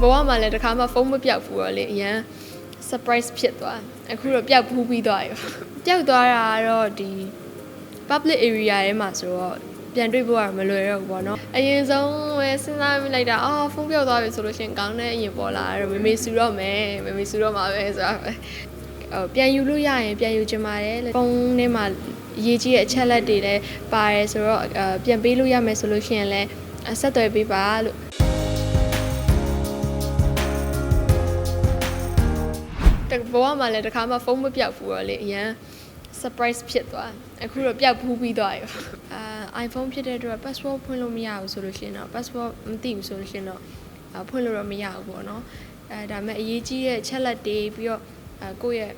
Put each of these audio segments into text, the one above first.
ဘဝမှာလည်းတစ်ခါမှဖုန်းမပြောက်ဘူးတော့လေအရန် surprise ဖြစ်သွားအခုတော့ပျောက်ဘူးပြီးသွားရောပျောက်သွားတာကတော့ဒီ public area ထဲမှာဆိုတော့ပြန်တွေ့ဖို့ကမလွယ်တော့ဘူးပေါ့နော်အရင်ဆုံးပဲစဉ်းစားမိလိုက်တာအော်ဖုန်းပြောက်သွားပြီဆိုလို့ရှရင်ကောင်းတဲ့အရင်ပေါ်လာတော့မမေဆူတော့မယ်မမေဆူတော့မှာပဲဆိုတာပဲဟိုပြန်ယူလို့ရရင်ပြန်ယူချင်ပါတယ်ဖုန်းထဲမှာရေးကြီးတဲ့အချက်လက်တွေလည်းပါတယ်ဆိုတော့အပြန်ပေးလို့ရမယ်ဆိုလို့ရှရင်လည်းအဆက်အသွယ်ပေးပါလို့ ဘဝမှာလည်းတစ်ခါမှဖုန်းမပြောက်ဘူးတော့လေအရန် surprise ဖြစ်သွားအခုတော့ပျောက်ဘူးပြီးသွားရောအာ iPhone ဖြစ်တဲ့အတွက် password ဖွင့်လို့မရဘူးဆိုလို့ရှိရင်တော့ password မသိဘူးဆိုလို့ရှိရင်တော့အာဖွင့်လို့တော့မရဘူးပေါ့နော်အဲဒါပေမဲ့အရေးကြီးတဲ့ချက်လက်တွေပြီးတော့အဲကိုယ့်ရဲ့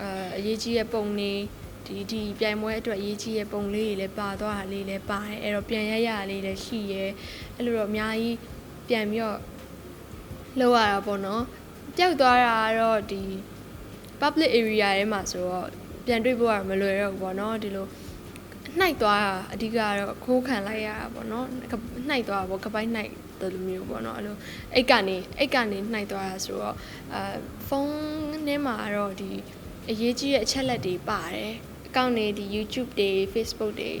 အာအရေးကြီးတဲ့ပုံတွေဒီဒီပြိုင်ပွဲအတွက်အရေးကြီးတဲ့ပုံလေးတွေလည်းပါသွားတာလေးလည်းပါတယ်အဲ့တော့ပြန်ရရလေးလည်းရှိရဲအဲ့လိုတော့အများကြီးပြန်ပြီးတော့လောက်ရတာပေါ့နော် ပျောက်သွားတာကတော့ဒီ public area ထဲမှာဆိုတော့ပြန်တွေ့ဖို့ကမလွယ်တော့ဘူးပေါ့နော်ဒီလိုနှိုက်သွားတာအဓိကကတော့ခိုးခံလိုက်ရတာပေါ့နော်နှိုက်သွားတာပေါ့ကပိုင်းနှိုက်တယ်လို့မျိုးပေါ့နော်အဲ့လိုအိတ်ကနေအိတ်ကနေနှိုက်သွားတာဆိုတော့အဲဖုန်းထဲမှာကတော့ဒီအရေးကြီးတဲ့အချက်လက်တွေပါတယ်အကောင့်တွေဒီ YouTube တွေ Facebook တွေ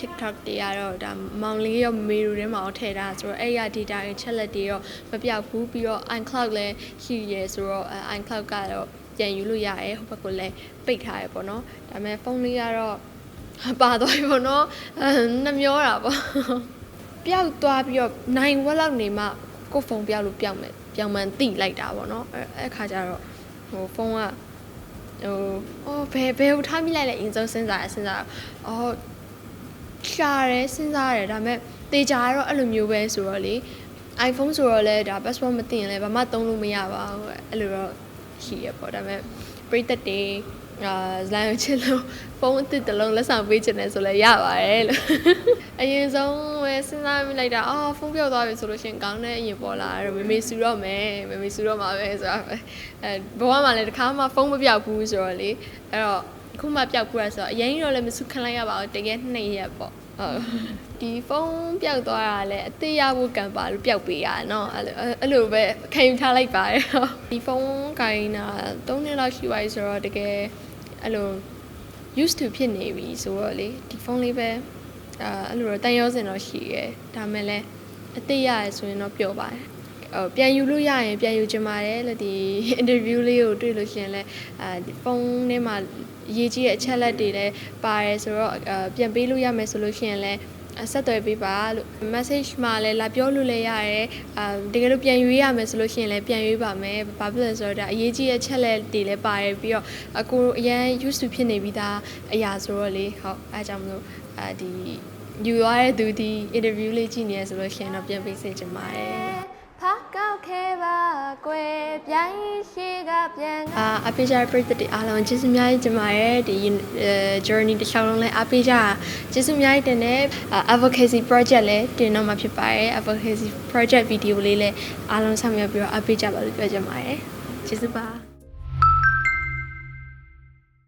TikTok တွေကတော့ဒါမောင်လေးရောမေရိုထဲမှာတော့ထည့်ထားဆိုတော့အဲ့ရ data တွေချက်လက်တွေရောမပြောက်ဘူးပြီးတော့ iCloud လည်းရှိရဲဆိုတော့အဲ iCloud ကတော့ပြန်ယူလို့ရတယ်ဟိုဘက်ကလည်းပိတ်ထားရပေါ့နော်ဒါပေမဲ့ဖုန်းလေးကတော့ပါသွားပြီပေါ့နော်အဲနှမျောတာပေါ့ပျောက်သွားပြီးတော့နိုင်ဝက်လောက်နေမှကိုယ်ဖုန်းပျောက်လို့ပျောက်မယ်ပျောက်မှန်တိလိုက်တာပေါ့နော်အဲအဲ့ခါကျတော့ဟိုဖုန်းကဟိုအော်ဘယ်ဘယ်ကိုထားမိလိုက်လဲအရင်ဆုံးစဉ်းစားရစဉ်းစားရအော် ရှားတယ်စဉ်းစားရတယ်ဒါပေမဲ့တေချာကတော့အဲ့လိုမျိုးပဲဆိုတော့လေ iPhone ဆိုတော့လဲဒါ password မသိရင်လည်းဘာမှသုံးလို့မရပါဘူးအဲ့လိုတော့ရှိရပေါ့ဒါပေမဲ့ပရိသတ်တွေအာဇန်ချစ်လို့ဖုန်းအသစ်တစ်လုံးလက်ဆောင်ပေးချင်တယ်ဆိုလဲရပါတယ်လို့အရင်ဆုံးပဲစဉ်းစားမိလိုက်တာအော်ဖုန်းပြောက်သွားပြီဆိုလို့ရှရင်ကောင်းတဲ့အရင်ပေါ်လာတော့မမေဆူတော့မယ်မမေဆူတော့မှာပဲဆိုတာပဲအဲဘဝမှာလည်းတစ်ခါမှဖုန်းမပြောက်ဘူးဆိုတော့လေအဲ့တော့ အခုမှပျောက်ဘူးရဆိုတော့အရင်ကတော့လည်းမစုခံလိုက်ရပါဘူးတကယ်နှစ်ရက်ပေါ့ဟုတ်ဒီဖုန်းပျောက်သွားတာလည်းအသေးရဖို့ကံပါလို့ပျောက်ပေးရနော်အဲ့လိုပဲခံယူထားလိုက်ပါတယ်ဒီဖုန်းကိုင်းတာ၃နှစ်လောက်ရှိပါပြီဆိုတော့တကယ်အဲ့လို used to ဖြစ်နေပြီဆိုတော့လေဒီဖုန်းလေးပဲအဲအဲ့လိုတော့တန်ရောစင်တော့ရှိရဲဒါမဲ့လည်းအသေးရရဆိုရင်တော့ပျော်ပါတယ် ဟိုပြန်ယူလို့ရရင်ပြန်ယူချင်ပါတယ်လို့ဒီ interview လေးကိုတွေ့လို့ရှရင်လဲအဲဒီဖုန်းထဲမှာရေးကြီးတဲ့အချက်လက်တွေလည်းပါတယ်ဆိုတော့အာပြန်ပေးလို့ရမယ်ဆိုလို့ရှရင်လဲအဆက်အသွယ်ပေးပါလို့ message မှာလည်းလာပြောလို့လည်းရတယ်အာတကယ်လို့ပြန်ရွေးရမယ်ဆိုလို့ရှိရင်လည်းပြန်ရွေးပါမယ်ဘာဖြစ်လဲဆိုတော့ဒါအရေးကြီးတဲ့ချက်လက်တွေလည်းပါတယ်ပြီးတော့အကိုအရန် used to ဖြစ်နေပြီးသားအရာဆိုတော့လေဟုတ်အဲအကြောင်းမလို့အာဒီယူရတဲ့သူဒီ interview လေးကြည့်နေရဆိုလို့ရှိရင်တော့ပြန်ပေးစေချင်ပါတယ်ဖာကောက်ခဲပါ ကွယ်ပြိုင်ရှိကပြန်အာအပေးကြတဲ့ပရိသတ်တွေအားလုံးကျေးဇူးအများကြီးတင်ပါတယ်ဒီအဲ journey တစ်လျှောက်လုံးလည်းအားပေးကြတာကျေးဇူးအများကြီးတင်တယ်အာ advocacy project လည်းတင်တော့မှာဖြစ်ပါတယ် advocacy project video လေးလည်းအားလုံးဆောင်ရွက်ပြီးတော့အားပေးကြပါလို့ပြောချင်ပါတယ်ကျေးဇူးပါ